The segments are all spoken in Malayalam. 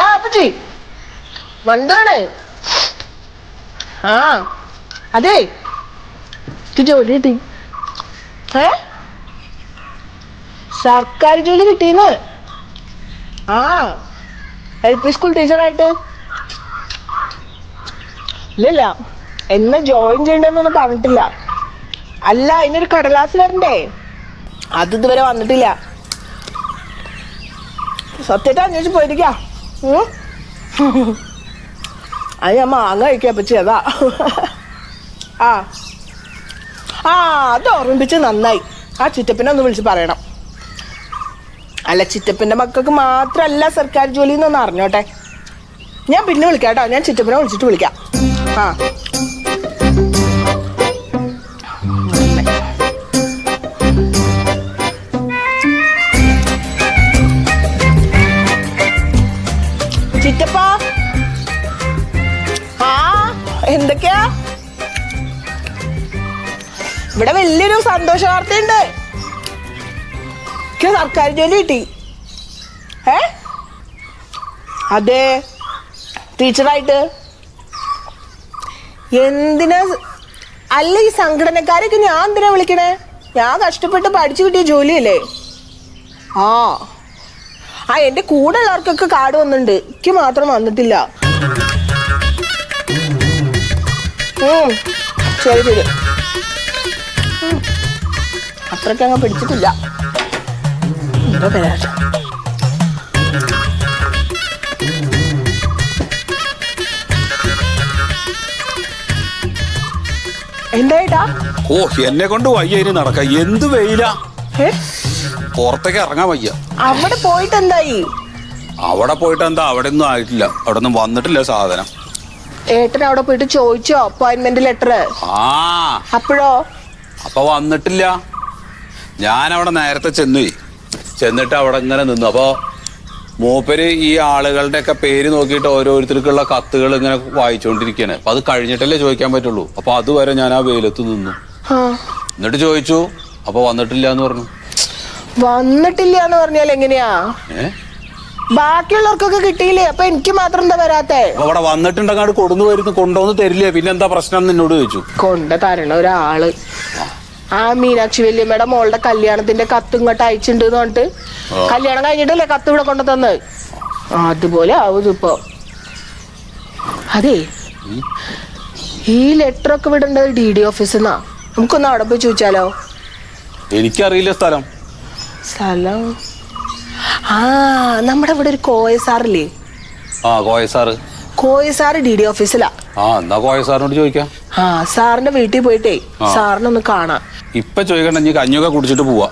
ആ അപ്പച്ചി. വണ്ടാണ്. ആ അതെ. ജോലി കിട്ടി. ഏ? സർക്കാർ ജോലി കിട്ടിന്ന് ആ. എൽ പി സ്കൂൾ ടീച്ചറായിട്ട്? ഇല്ലില്ല. എന്നെ ജോയിൻ ചെയ്യണ്ടെന്നൊന്നും പറഞ്ഞിട്ടില്ല. അല്ല അതിനൊരു കടലാസ് വരണ്ടേ? അത് ഇതുവരെ വന്നിട്ടില്ല. സത്യത്തെ അന്വേഷിച്ച് പോയിരിക്കാ. അയ്യ ഞാൻ മാങ്ങ കഴിക്കാൻ പറ്റിയതാ ആ. ആ അത് ഓർമ്മിപ്പിച്ച് നന്നായി. ആ ചിറ്റപ്പിനെ ഒന്ന് വിളിച്ച് പറയണം. അല്ല ചിറ്റപ്പിന്റെ മക്കൾക്ക് മാത്രമല്ല സർക്കാർ ജോലി എന്നൊന്ന് അറിഞ്ഞോട്ടെ. ഞാൻ പിന്നെ വിളിക്കാം കേട്ടോ ഞാൻ ചിറ്റപ്പിനെ വിളിച്ചിട്ട് വിളിക്കാം. ആ. എന്തൊക്കെയാ? ഇവിടെ വലിയൊരു സന്തോഷ വാർത്തയുണ്ട്. എനിക്ക് സർക്കാർ ജോലി കിട്ടി. ഏ? അതെ. ടീച്ചറായിട്ട്. എന്തിനാ അല്ല ഈ സംഘടനക്കാരൊക്കെ ഞാൻ എന്തിനാ വിളിക്കണേ? ഞാൻ കഷ്ടപ്പെട്ട് പഠിച്ചു കിട്ടിയ ജോലിയല്ലേ? ആ. ആ എന്റെ കൂടെ ഉള്ളവർക്കൊക്കെ കാട് വന്നിട്ടുണ്ട്. എനിക്ക് മാത്രം വന്നിട്ടില്ല. ശരി ശരി അത്രയ്ക്ക് അങ്ങ് പിടിച്ചിട്ടില്ല. എന്തോ പേരാ എന്തായിട്ടാ ഓ എന്നെ കൊണ്ട് വയ്യ ഇനി നടക്ക എന്ത് വെയില? പുറത്തേക്ക് ഇറങ്ങാൻ വയ്യ. അവിടെ പോയിട്ട് എന്തായി? അവിടെ പോയിട്ട് എന്താ? അവിടെ ഒന്നും ആയിട്ടില്ല. അവിടെ ഒന്നും വന്നിട്ടില്ല സാധനം. ഏട്ടൻ അവിടെ പോയിട്ട് ചോദിച്ചോ അപ്പോയിന്റ്മെന്റ് ലെറ്റർ ആ. അപ്പോഴോ? അപ്പൊ വന്നിട്ടില്ല. ഞാൻ അവിടെ നേരത്തെ ചെന്നു. ചെന്നിട്ട് അവിടെ ഇങ്ങനെ നിന്നു. അപ്പോ മൂപ്പര് ഈ ആളുകളുടെ ഒക്കെ പേര് നോക്കിയിട്ട് ഓരോരുത്തർക്കുള്ള കത്തുകൾ ഇങ്ങനെ വായിച്ചുകൊണ്ടിരിക്കുകയാണ് അപ്പൊ അത് കഴിഞ്ഞിട്ടല്ലേ ചോദിക്കാൻ പറ്റുള്ളൂ. അപ്പൊ അതുവരെ ഞാൻ ആ വെയിലത്ത് നിന്നു. എന്നിട്ട് ചോദിച്ചു. അപ്പൊ വന്നിട്ടില്ല എന്ന് പറഞ്ഞു. വന്നിട്ടില്ല എന്ന് പറഞ്ഞാൽ എങ്ങനെയാ? ഏഹ് ബാക്കിയുള്ളവർക്കൊക്കെ കിട്ടിയില്ലേ? അപ്പൊ എനിക്ക് മാത്രം എന്താ വരാത്തെ? അവിടെ വന്നിട്ടുണ്ടെങ്കിൽ കൊടുന്നു വരുന്നു കൊണ്ടുവന്ന് തരില്ലേ? പിന്നെ എന്താ പ്രശ്നം എന്ന് എന്നോട് ചോദിച്ചു. കൊണ്ട തരണ ഒരാൾ. ആ മീനാക്ഷി വല്യമ്മയുടെ മോളുടെ കല്യാണത്തിന്റെ കത്ത് ഇങ്ങോട്ട് അയച്ചിട്ടുണ്ട് പറഞ്ഞിട്ട് കല്യാണം കഴിഞ്ഞിട്ടല്ലേ കത്ത് ഇവിടെ കൊണ്ടു തന്നത് അതുപോലെ ആവും ഇപ്പൊ. അതെ. ഈ ലെറ്റർ ഒക്കെ വിടേണ്ടത് ഡി ഡി ഓഫീസിൽ നിന്നാ നമുക്കൊന്ന് അവിടെ പോയി ചോദിച്ചാലോ? എനിക്കറിയില്ല സ്ഥലം. സ്ഥലം ആ നമ്മുടെ ഇവിടെ ഒരു കോയ സാറില്ലേ ആ Koya sir Koya sir D D ഓഫീസിലാ. ആ എന്നാ കോയ സാറിനോട് ചോദിക്കാം. ആ സാറിന്റെ വീട്ടിൽ പോയിട്ടേ. സാറിനൊന്ന് കാണാം. ഇപ്പൊ ചോദിക്കണ്ട ഇനി കഞ്ഞിയൊക്കെ കുടിച്ചിട്ട് പോവാ.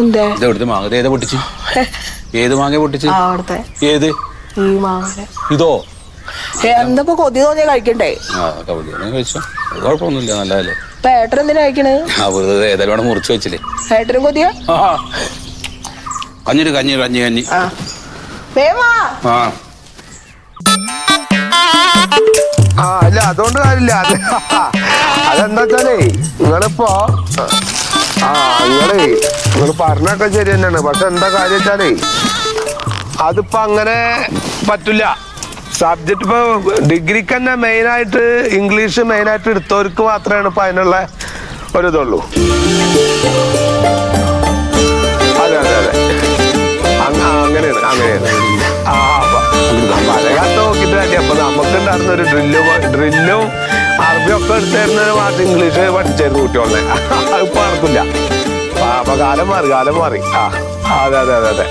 എന്തേ? മാങ്ങ. ഏതാ പൊട്ടിച്ച്? ഏത് മാങ്ങ പൊട്ടിച്ച്? ആ, അവിടുത്തെ. ഏത്? ഈ മാങ്ങ. ഇതോ? എന്തപ്പോ കൊതി തോന്നിയാ കഴിക്കണ്ടേ? കുഴപ്പമൊന്നുമില്ല നല്ലതല്ലേ. ഏട്ടൻ എന്തിനാ കഴിക്കണേ? വെറുതെ ഏതായാലും അവിടെ മുറിച്ച് വെച്ചില്ലേ. ഏട്ടനും കൊതിയാ? കഞ്ഞിട്ട് കഞ്ഞി കഞ്ഞി കഞ്ഞി. ആ. വേവാ ആ. ആ അല്ല അതുകൊണ്ട് കാര്യമില്ല. അത് അതെന്താ വെച്ചാലേ നിങ്ങളിപ്പോ ആ നിങ്ങളേ നിങ്ങൾ പറഞ്ഞൊക്കെ ശരി തന്നെയാണ്. പക്ഷെ എന്താ കാര്യം വെച്ചാലേ അതിപ്പോ അങ്ങനെ പറ്റില്ല. സബ്ജക്ട് ഇപ്പൊ ഡിഗ്രിക്ക് തന്നെ മെയിനായിട്ട് ഇംഗ്ലീഷ് മെയിനായിട്ട് എടുത്തവർക്ക് മാത്രമാണ് ഇപ്പൊ അതിനുള്ള ഒരു ഒരു മാസം ഇംഗ്ലീഷ് പഠിച്ചായിരുന്നു കുട്ടികളെ അത് ഇപ്പൊ നടക്കില്ല ആ, അപ്പൊ കാലം മാറി കാലം മാറി. ആ ആ, അതെ അതെ അതെ അതെ.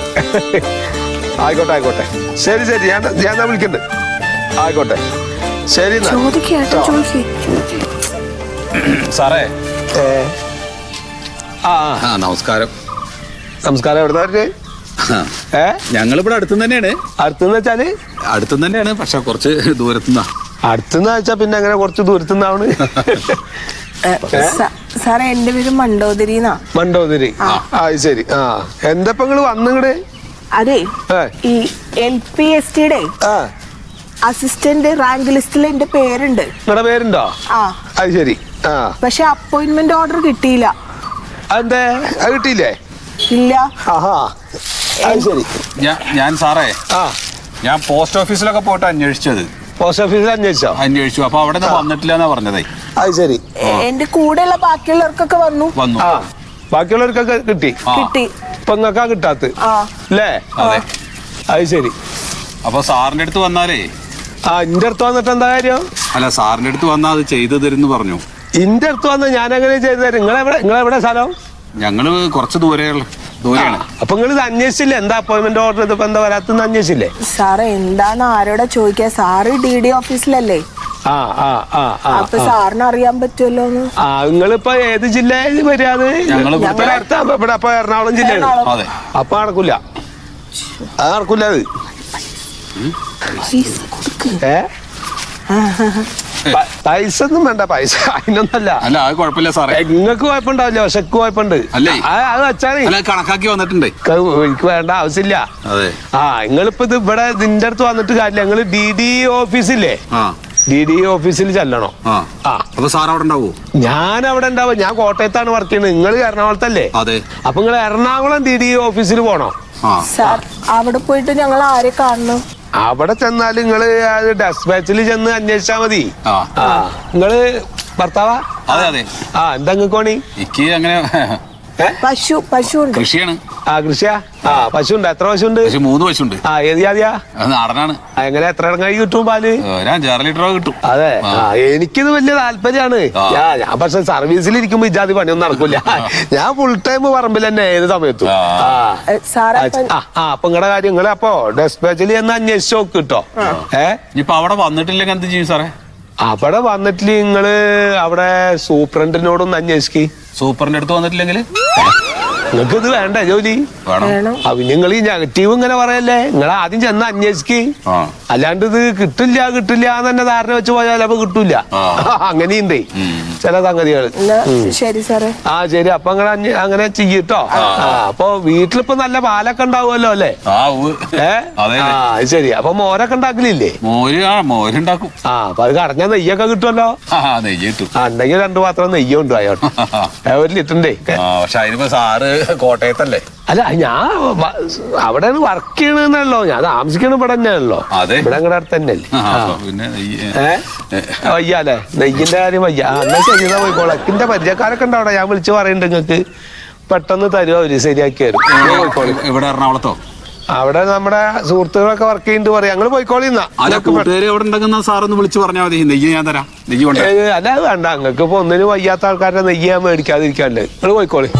ആയിക്കോട്ടെ ആയിക്കോട്ടെ. ശരി ശരി ഞാൻ ഞാൻ വിളിക്കുന്നുണ്ട് ആയിക്കോട്ടെ. ശരി. സാറേ. ആ ആ, നമസ്കാരം. നമസ്കാരം എവിടുന്നാ ഞങ്ങളിവിടെ അടുത്തുനിന്ന് തന്നെയാണ്. അടുത്തുനിന്ന് വെച്ചാൽ? അടുത്തുനിന്ന് തന്നെയാണ് പക്ഷെ കുറച്ച് ദൂരത്തുനിന്നാ അടുത്തെന്ന് വെച്ചാ പിന്നെ അങ്ങനെ കുറച്ച് ദൂരത്തുനിന്നാണ് സാറേ എന്റെ പേര് മണ്ടോദരി മണ്ടോദരി. ആ. ശരി. ആ. എന്താ ഇപ്പൊ നിങ്ങൾ വന്നിങ്ങട്? അതെ ഈ എൽ പി എസ് ടിയുടെ ആ. അസിസ്റ്റന്റ് റാങ്ക് ലിസ്റ്റിൽ എന്റെ പേരുണ്ട്. നിങ്ങളുടെ പേരുണ്ടോ? ആ. അത് ശരി. ആ. പക്ഷെ അപ്പോയിന്റ്മെന്റ് ഓർഡർ കിട്ടിയില്ല. അതെന്തേ? അത് കിട്ടിയില്ലേ? ഇല്ല. ആഹാ. അത് ശരി. ഞാൻ ഞാൻ സാറേ ആ. ഞാൻ പോസ്റ്റ് ഓഫീസിലൊക്കെ പോയിട്ട് അന്വേഷിച്ചത്. പോസ്റ്റ് ഓഫീസിൽ അന്വേഷിച്ചോ? അന്വേഷിച്ചു. അപ്പൊ അവിടെ വന്നിട്ടില്ല എന്നാ പറഞ്ഞതേ. അത് ശരി. എന്റെ കൂടെയുള്ള ബാക്കിയുള്ളവർക്കൊക്കെ വന്നു. വന്നു. ആ ബാക്കിയുള്ളവർക്കൊക്കെ കിട്ടി. കിട്ടി. ഇപ്പൊ നിങ്ങൾക്കാ കിട്ടാത്ത. ആ. അല്ലേ അതെ. ശരി. അപ്പൊ സാറിന്റെ അടുത്ത് വന്നാലേ. ആ ഇന്റെ അടുത്ത് വന്നിട്ട് എന്താ കാര്യം? അല്ല സാറിന്റെ അടുത്ത് വന്നാൽ അത് ചെയ്തു തരുന്നു പറഞ്ഞു. ഇന്റെ അടുത്ത് വന്ന് ഞാൻ എങ്ങനെ ചെയ്തു തരും? നിങ്ങളെവിടെ നിങ്ങളെവിടെ സ്ഥലം? ഞങ്ങൾ കുറച്ച് ദൂരെയുള്ള. ദൂരെയാണ്. അപ്പൊ നിങ്ങൾ ഇത് അന്വേഷിച്ചില്ലേ? എന്താ അപ്പോയിന്റ്മെന്റ് ഓർഡർ ഇതിപ്പോ എന്താ വരാത്തെന്ന് അന്വേഷിച്ചില്ലേ? സാറേ എന്താന്ന് ആരോടെ ചോദിക്കാ? സാറ് ഡി ഡി ഓഫീസിലല്ലേ ആ ആ ആ ആ അപ്പൊ സാറിന് അറിയാൻ പറ്റുമല്ലോന്ന് ആ നിങ്ങളിപ്പോ ഏത് ജില്ലയിൽ വരാതെ? ഞങ്ങൾ ഇവിടെ അടുത്താ ഇവിടെ അപ്പൊ എറണാകുളം ജില്ലയാണ്. അതെ. അപ്പൊ നടക്കൂല. അത് നടക്കൂല അത്. പൈസ കൊടുക്ക്. ഏ? പൈസ ഒന്നും വേണ്ട പൈസ അതിനൊന്നല്ല. അല്ല അത് കുഴപ്പമില്ല സാറേ. നിങ്ങൾക്ക് കുഴപ്പമുണ്ടാവില്ല പക്ഷെ കുഴപ്പമുണ്ട്. അല്ലേ? ആ, അത് വെച്ചാണ് അല്ല കണക്കാക്കി വന്നിട്ടുണ്ട്. എനിക്ക് വേണ്ട ആവശ്യമില്ല. അതെ. ആ നിങ്ങളിപ്പോ ഇത് ഇവിടെ നിന്റെ അടുത്ത് വന്നിട്ട് കാര്യമില്ല. നിങ്ങൾ ഡി ഡി ഓഫീസില്ലേ? ആ. ഡി ഡി ഓഫീസിൽ ചെല്ലണോ. അപ്പൊ സാർ അവിടെ ഉണ്ടാവോ? ഞാൻ അവിടെ ഉണ്ടാവും. ഞാൻ കോട്ടയത്താണ് വർക്ക് ചെയ്യുന്നത്. നിങ്ങൾ എറണാകുളത്തല്ലേ? അതെ. അപ്പൊ നിങ്ങൾ എറണാകുളം ഡി ഡി ഓഫീസിൽ പോണോ. ആ. സാർ അവിടെ പോയിട്ട് ഞങ്ങൾ ആരെ കാണണം? അവിടെ ചെന്നാൽ നിങ്ങൾ ഡെസ്പാച്ചിൽ ചെന്ന് അന്വേഷിച്ചാ മതി. നിങ്ങൾ ഭർത്താവാ? അതെ അതെ. ആ എന്താ നിങ്ങൾക്കോണി എനിക്ക് അങ്ങനെ പശു പശു ഉണ്ട് കൃഷിയാണ്. ആ കൃഷിയാ? ആ പശു ഉണ്ട് എത്ര പശു ഉണ്ട് പക്ഷെ മൂന്ന് പശുണ്ട്. ആ ഏത് ജാതിയാ അത് നാടനാണ്. ആ, എങ്ങനെ എത്ര ഇടങ്ങായി കിട്ടും പാൽ? ഒരു അഞ്ചാറ് ലിറ്ററോ കിട്ടും. അതെ. ആ. എനിക്കിത് വലിയ താല്പര്യാണ് ആ. ഞാൻ ഞാൻ പക്ഷെ സർവീസിൽ ഇരിക്കുമ്പോ ഇജാതി പണിയൊന്നും നടക്കില്ല ഞാൻ ഫുൾ ടൈം പറമ്പിൽ തന്നെ ഏത് സമയത്തും. ആ. ആ. ഏ, സാറ് ആ, അപ്പം- ആ ആ, അപ്പൊ നിങ്ങളുടെ കാര്യം നിങ്ങൾ അപ്പൊ ഡെസ്പാച്ചിൽ എന്ന് അന്വേഷിച്ച് നോക്ക് കേട്ടോ ഏ? ഇനിയിപ്പൊ അവിടെ വന്നിട്ടില്ലെങ്കിൽ എന്ത് ചെയ്യും സാറേ? അവിടെ വന്നിട്ടില്ല നിങ്ങൾ അവിടെ സൂപ്രണ്ടിനോടൊന്ന് അന്വേഷിക്ക്. സൂപ്പറിന്റെ അടുത്ത് വന്നിട്ടില്ലെങ്കിൽ? നിങ്ങൾക്ക് ഇത് വേണ്ട ജോലി? വേണം. അപ്പൊ നിങ്ങൾ ഈ നെഗറ്റീവ് ഇങ്ങനെ പറയല്ലേ? നിങ്ങൾ ആദ്യം ചെന്ന് അന്വേഷിക്ക്. ആ. അല്ലാണ്ട് ഇത് കിട്ടില്ല കിട്ടില്ല എന്ന് തന്നെ ധാരണ വെച്ച് പോയാൽ അപ്പൊ കിട്ടൂല. അങ്ങനെയുണ്ട്. ചില സംഗതികൾ ശരി സാറേ. ആ ശരി. അപ്പൊ അങ്ങനെ അങ്ങനെ ചെയ്യട്ടോ. അപ്പൊ വീട്ടിലിപ്പോ നല്ല പാലൊക്കെ ഉണ്ടാവുമല്ലോ അല്ലേ? ആ ഉവ്വ്. ആ ശരി. അപ്പൊ മോരൊക്കെ ഉണ്ടാക്കലില്ലേ? മോര് ആ മോരുണ്ടാക്കും. ആ അപ്പൊ അത് കടഞ്ഞ നെയ്യൊക്കെ കിട്ടുമല്ലോ? ആ നെയ്യ് കിട്ടും. ആ ഉണ്ടെങ്കിൽ രണ്ടു പാത്രം ഉണ്ട് ഏ, ഒരു ലിറ്ററിന്റെ. പക്ഷെ അതിനിപ്പോ സാറ് കോട്ടയത്തല്ലേ? അല്ല ഞാൻ അവിടെ വർക്ക് ചെയ്യണെന്നല്ലോ. ഞാൻ താമസിക്കണ ഇവിടെ തന്നെയാണല്ലോ. അതെ. ഇവിടെ അങ്ങടെ അടുത്ത് തന്നെയല്ലേ? വയ്യാലേ നെയ്യിന്റെ കാര്യം വയ്യ. എന്നാ പോയിക്കോളാം. എന്റെ പരിചയക്കാരൊക്കെ ഉണ്ടാവണം? ഞാൻ വിളിച്ചു പറയുന്നുണ്ട് നിങ്ങക്ക് പെട്ടെന്ന് തരുമോ അവർ? ശരിയാക്കി തരും. നിങ്ങൾ പോയിക്കോളി. ഇവിടെ എറണാകുളത്തോ? അവിടെ നമ്മുടെ സുഹൃത്തുക്കളൊക്കെ വർക്ക് ചെയ്യുന്നുണ്ട് പറയാം. ഞങ്ങൾ പോയിക്കോളിന്നാ അല്ല എവിടെ ഉണ്ടെങ്കിൽ സാറൊന്ന് വിളിച്ചു പറഞ്ഞാൽ മതി. നെയ്യ് ഞാൻ തരാം. നെയ്യ് കൊണ്ട് അല്ല അത് വേണ്ട. നിങ്ങൾക്ക് ഇപ്പൊ ഒന്നിനും വയ്യാത്ത ആൾക്കാരുടെ നെയ്യ് ഞാൻ മേടിക്കാതിരിക്കാണ്ട്. നിങ്ങൾ പോയിക്കോളി.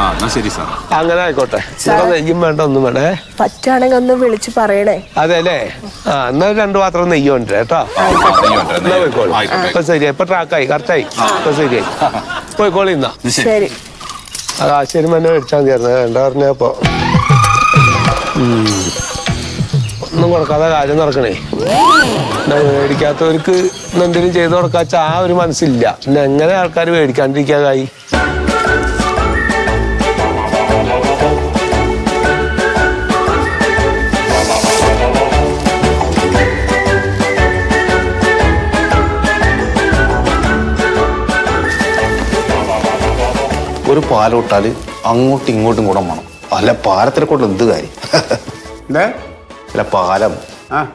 ആ എന്നാ ശരി സാർ. അങ്ങനെ ആയിക്കോട്ടെ. നെയ്യും വേണ്ട ഒന്നും വേണേ പറ്റുകയാണെങ്കിൽ ഒന്ന് വിളിച്ച് പറയണേ. അതെ അല്ലേ? ആ എന്നാ രണ്ടു പാത്രം നെയ്യ് ഉണ്ട് കേട്ടോ. എന്നാ പോയിക്കോളി. ഇപ്പൊ ശരിയായി ഇപ്പൊ ട്രാക്കായി കറക്റ്റായി ഇപ്പൊ ശരിയായി പോയിക്കോളി ഇന്നാ. ശരി. ശരി. അത് ആശയം തന്നെ മേടിച്ചാൽ മതിയായിരുന്നു. വേണ്ട പറഞ്ഞപ്പോ ഒന്നും കൊടുക്കാതെ കാര്യം നടക്കണേ. മേടിക്കാത്തവർക്ക് ഇന്ന് എന്തെങ്കിലും ചെയ്ത് കൊടുക്കാച്ച ആ ഒരു മനസ്സില്ല. പിന്നെ എങ്ങനെ ആൾക്കാർ മേടിക്കാണ്ടിരിക്കാതായി? ഒരു പാലോട്ടാൽ അങ്ങോട്ടും ഇങ്ങോട്ടും കൂടെ വേണം. അല്ല പാലത്തിനെ കൊണ്ട് എന്ത് കാര്യം? അല്ല പാലം. ആ.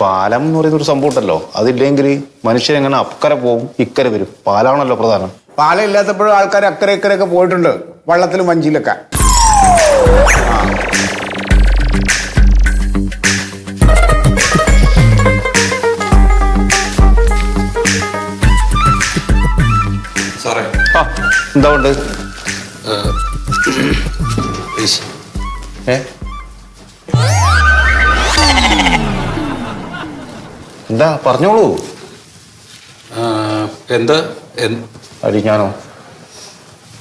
പാലം എന്ന് പറയുന്ന ഒരു സംഭവം ഉണ്ടല്ലോ. അതില്ലെങ്കിൽ മനുഷ്യൻ എങ്ങനെ അക്കരെ പോകും? ഇക്കരെ വരും. പാലാണല്ലോ പ്രധാനം. പാലം ഇല്ലാത്തപ്പോഴും ആൾക്കാർ അക്കരെ ഇക്കരെയൊക്കെ പോയിട്ടുണ്ട്. വള്ളത്തിലും വഞ്ചിയിലൊക്കെ. എന്താ ഉണ്ട്? ഏ എന്താ? പറഞ്ഞോളൂ. എന്താ? അടി ഞാനോ?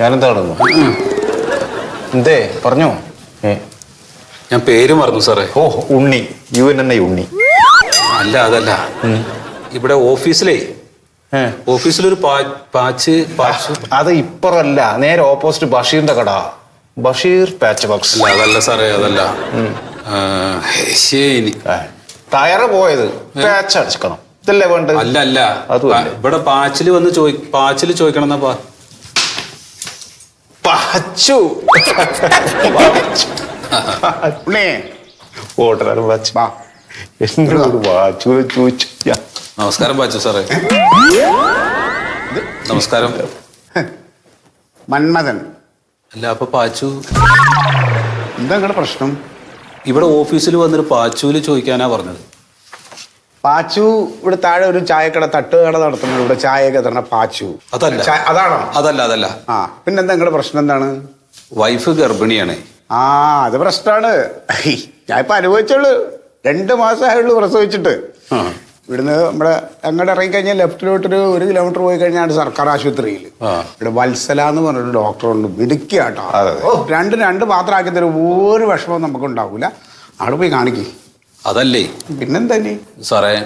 ഞാനെന്താ കടന്നു എന്തേ? പറഞ്ഞോ. ഏ. ഞാൻ പേര് മറന്നു സാറേ. ഓ Unni. U N N I Unni. അല്ല അതല്ല. ഇവിടെ ഓഫീസിലേ. ഓഫീസിലൊരു പാച്ച് പാച്ച് അത് ഇപ്പറല്ല. നേരെ ഓപ്പോസിറ്റ് ബഷീറിന്റെ കട. ബഷീർ പാച്ച് ബോക്സ് അല്ല അതല്ല സാറേ അതല്ല. ശരി ടയറ് പോയത് പാച്ച് അടിക്കണം ഇതല്ലേ വേണ്ടത്? അല്ല അല്ല. ഇവിടെ പാച്ചിൽ വന്ന് ചോദി പാച്ചിൽ ചോദിക്കണം എന്നാ പാച്ചു. എന്നോട് ചോദിച്ചു. നമസ്കാരം പാച്ചു സാറേ. നമസ്കാരം. മന്മഥൻ. അല്ല അപ്പൊ പാച്ചു? എന്താ നിങ്ങളുടെ പ്രശ്നം? ഇവിടെ ഓഫീസിൽ വന്നൊരു പാച്ചുവിൽ ചോദിക്കാനാ പറഞ്ഞത്. പാച്ചു ഇവിടെ താഴെ ഒരു ചായക്കട തട്ടുകട നടത്തുന്നു ഇവിടെ ചായയൊക്കെ തരണ പാച്ചു. അതല്ല. ചായ- അതാണോ? അതല്ല അതല്ല. ആ പിന്നെന്താ നിങ്ങളുടെ പ്രശ്നം എന്താണ്? വൈഫ് ഗർഭിണിയാണ്. ആ അത് പ്രശ്നമാണ് ഞാൻ ഇപ്പൊ അനുഭവിച്ചുള്ളൂ. രണ്ട് മാസമായുള്ളൂ പ്രസവിച്ചിട്ട്. ഇവിടുന്ന് നമ്മുടെ അങ്ങോട്ട് ഇറങ്ങിക്കഴിഞ്ഞാൽ ലെഫ്റ്റിലോട്ടൊരു ഒരു കിലോമീറ്റർ പോയി കഴിഞ്ഞാൽ സർക്കാർ ആശുപത്രിയിൽ. ഇവിടെ വത്സല എന്ന് പറഞ്ഞൊരു ഡോക്ടറുണ്ട് മിടുക്കിയാട്ടോ. അതെ, അതെ. രണ്ട് രണ്ട് മാത്രം ആക്കി തരും ഒരു വിഷമവും നമുക്ക് ഉണ്ടാവില്ല അവിടെ പോയി കാണിക്കും. അതല്ലേ? പിന്നെന്താ സാറേ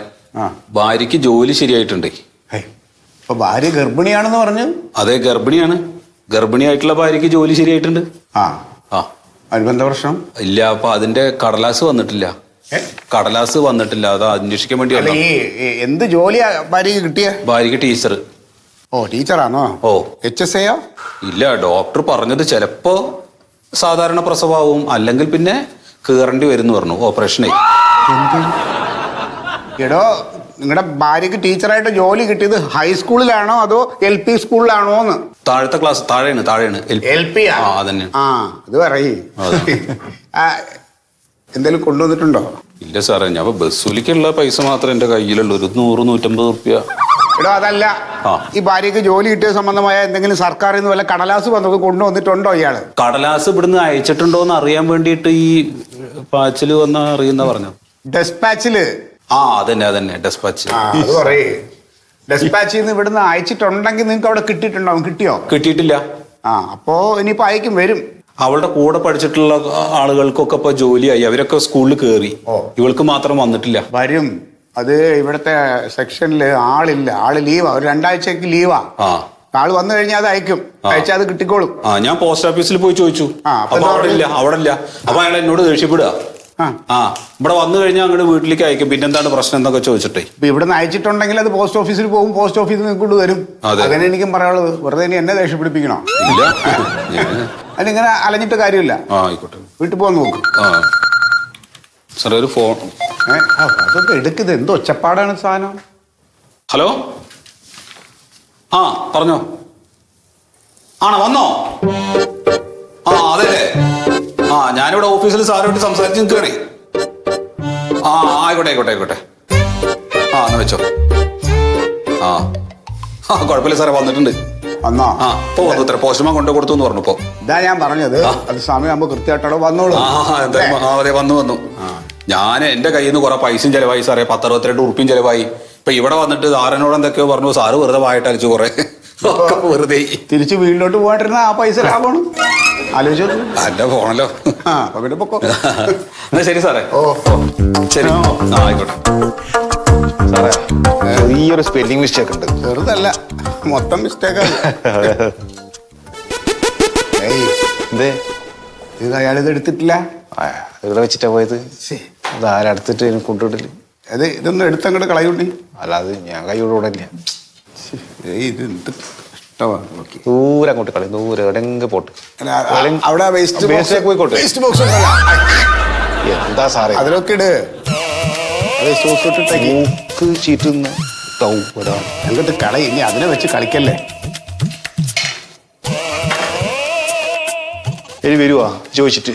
ഭാര്യക്ക് ജോലി ശരിയായിട്ടുണ്ട്. ഇപ്പൊ ഭാര്യ ഗർഭിണിയാണെന്ന് പറഞ്ഞു? അതെ ഗർഭിണിയാണ്. ഗർഭിണിയായിട്ടുള്ള ഭാര്യക്ക് ജോലി ശരിയായിട്ടുണ്ട്. ആ. ആ. അനുബന്ധ പ്രശ്നം? ഇല്ല അപ്പൊ അതിന്റെ കടലാസ് വന്നിട്ടില്ല? കടലാസ് വന്നിട്ടില്ല അത് അന്വേഷിക്കാൻ വേണ്ടി അല്ല ഈ ഈ എന്ത് ജോലിയാ ഭാര്യക്ക് കിട്ടിയ? ഭാര്യക്ക് ടീച്ചർ. ഓ ടീച്ചറാണോ? ഓ. എച്ച് എസ് എയോ? ഇല്ല ഡോക്ടർ പറഞ്ഞത് ചിലപ്പോ സാധാരണ പ്രസവാവും അല്ലെങ്കിൽ പിന്നെ കീറേണ്ടി വരും പറഞ്ഞു ഓപ്പറേഷനെ. എടോ നിങ്ങളുടെ ഭാര്യക്ക് ടീച്ചറായിട്ട് ജോലി കിട്ടിയത് ഹൈസ്കൂളിലാണോ അതോ എൽ പി സ്കൂളിലാണോ എന്ന്? താഴത്തെ ക്ലാസ് താഴെയാണ് താഴെയാണ് എൽ- എൽ പി ആ? അതന്നെ. ആ അത് പറയ്. എന്തേലും കൊണ്ടുവന്നിട്ടുണ്ടോ? ഇല്ല സാറേ ഞാൻ ബസ്സുലിക്കുള്ള പൈസ മാത്രം എന്റെ കയ്യിലുള്ള. ഒരു നൂറ് നൂറ്റമ്പത് റുപ്യ എടോ അതല്ല. ആ. ഈ ഭാര്യക്ക് ജോലി കിട്ടിയ സംബന്ധമായ എന്തെങ്കിലും സർക്കാരിൽ നിന്ന് വല്ല കടലാസ് വന്നത് കൊണ്ടുവന്നിട്ടുണ്ടോ ഇയാൾ? കടലാസ് ഇവിടുന്ന് അയച്ചിട്ടുണ്ടോ എന്ന് അറിയാൻ വേണ്ടിയിട്ട് ഈ പാച്ചിൽ വന്ന അറിയുന്ന പറഞ്ഞു ഡെസ്പാച്ചിൽ? ആ അതന്നെ അതന്നെ ഡെസ്പാച്ച് ആ അത് പറയേ. ഡെസ്പാച്ചിൽ നിന്ന് ഇവിടുന്ന് അയച്ചിട്ടുണ്ടെങ്കിൽ നിങ്ങൾക്ക് അവിടെ കിട്ടിയിട്ടുണ്ടാവും കിട്ടിയോ? കിട്ടിയിട്ടില്ല. ആ അപ്പോ ഇനിയിപ്പോ അയക്കും വരും. അവളുടെ കൂടെ പഠിച്ചിട്ടുള്ള ആളുകൾക്കൊക്കെ ഇപ്പൊ ജോലിയായി. അവരൊക്കെ സ്കൂളിൽ കയറി. ഇവൾക്ക് മാത്രം വന്നിട്ടില്ല. വരും. അത് ഇവിടുത്തെ സെക്ഷനിൽ ആളില്ല. ആൾ ലീവാ. ഒരു രണ്ടാഴ്ചക്ക് ലീവാ. ആൾ വന്നു കഴിഞ്ഞാൽ അത് അയക്കും. അയച്ചാൽ അത് കിട്ടിക്കോളും. ആ ഞാൻ പോസ്റ്റ് ഓഫീസിൽ പോയി ചോദിച്ചു. അപ്പൊ അവിടെ ഇല്ല അവിടെ ഇല്ല. അപ്പൊ അയാൾ എന്നോട് ദേഷ്യപ്പെടുക. ആ. ആ ഇവിടെ വന്നു കഴിഞ്ഞാൽ അങ്ങോട്ട് വീട്ടിലേക്ക് അയക്കും. പിന്നെന്താണ് പ്രശ്നം എന്നൊക്കെ ചോദിച്ചിട്ടേ. ഇപ്പൊ നിന്ന് അയച്ചിട്ടുണ്ടെങ്കിൽ അത് പോസ്റ്റ് ഓഫീസിൽ പോകും. പോസ്റ്റ് ഓഫീസിൽ നിന്ന് കൊണ്ട് വരും. അതെ. അങ്ങനെ എനിക്കും പറയാനുള്ളത് വെറുതെ ഇനി എന്നെ ഞാൻ- അതിനിങ്ങനെ അലഞ്ഞിട്ട് കാര്യമില്ല. വീട്ടിൽ പോകാൻ നോക്കും. സാറേ ഒരു ഫോൺ. അതൊക്കെ എടുക്കുന്നത് എന്തോ ഒച്ചപ്പാടാണ് സാധനം? ഹലോ? ആ പറഞ്ഞോ. ആണോ വന്നോ? ആ അതെ. ആ ഞാനിവിടെ ഓഫീസിൽ സാറുമായിട്ട് സംസാരിച്ച് നിൽക്കുകയാണേ ആ ആയിക്കോട്ടെ ആയിക്കോട്ടെ ആയിക്കോട്ടെ. ആ എന്നാ വെച്ചോ. ആ. ആ കുഴപ്പമില്ല സാറേ വന്നിട്ടുണ്ട്. വന്നോ? ആ ഇപ്പൊ വന്നു ഇത്ര പോസ്റ്റ്മാൻ കൊണ്ടു കൊടുത്തു എന്ന് പറഞ്ഞു ഇപ്പോ. ഇതാ ഞാൻ പറഞ്ഞത്. അത് സമയമാകുമ്പോ കൃത്യമായിട്ട് അവിടെ വന്നോളൂ. ആ എന്തായാലും ആ, അതെ വന്നു വന്നു. ഞാൻ എന്റെ കയ്യിൽ നിന്ന് കുറെ പൈസയും ചെലവായി സാറേ പത്തറുപത്തിരണ്ട് ഉറുപ്പിയും ചെലവായി. ഇപ്പൊ ഇവിടെ വന്നിട്ട് സാറിനോട് എന്തൊക്കെയോ പറഞ്ഞു സാറ് വെറുതെ വായിട്ടരച്ചു കുറെ. ഒക്കെ വെറുതെ. തിരിച്ച് വീട്ടിലോട്ട് പോയിട്ടിരുന്ന ആ പൈസ ലാഭമാണ്. ആലോചിച്ചു. അല്ല പോണല്ലോ. ആ അപ്പൊ പിന്നെ പൊക്കോ. എന്നാ ശരി സാറേ. ഓ. ശരി. ആ ആയിക്കോട്ടെ. സാറേ. ചെറിയൊരു സ്പെല്ലിംഗ് മിസ്റ്റേക്ക് ഉണ്ട്. ചെറുതല്ല. മൊത്തം മിസ്റ്റേക്ക് ഏയ് എന്തേ? ഇത് അയാൾ ഇത് എടുത്തിട്ടില്ല? ഇവിടെ വെച്ചിട്ടാ പോയത്. ഇത് ആരെടുത്തിട്ട് എനിക്ക് കൊണ്ടുവിട്ടില്ല അത് ഇതൊന്നും എടുത്തങ്ങോട്ട് കളയൂണ്ടി. അല്ലാതെ ഞാൻ കൈയോടെ ഇല്ല ഇത് നോക്കി. ദൂരെ അങ്ങോട്ട് കളി ദൂരെ എവിടെയെങ്കിലും പോട്ട്. അല്ല, ആ- അവിടെ വേസ്റ്റ് വേസ്റ്റ് പോയിക്കോട്ടെ വേസ്റ്റ് ബോക്സ് ഉണ്ടല്ലോ. എന്താ സാറേ? അതിലൊക്കെ ഇട്. വേസ്റ്റ് ബോക്സ് ഇട്ടിട്ടേക്ക് മൂക്ക് ചീറ്റുന്ന തൗ ഒരാൾ. അങ്ങോട്ട് കളി ഇനി അതിനെ വെച്ച് കളിക്കല്ലേ? ഇനി വരുവാ ചോദിച്ചിട്ട്.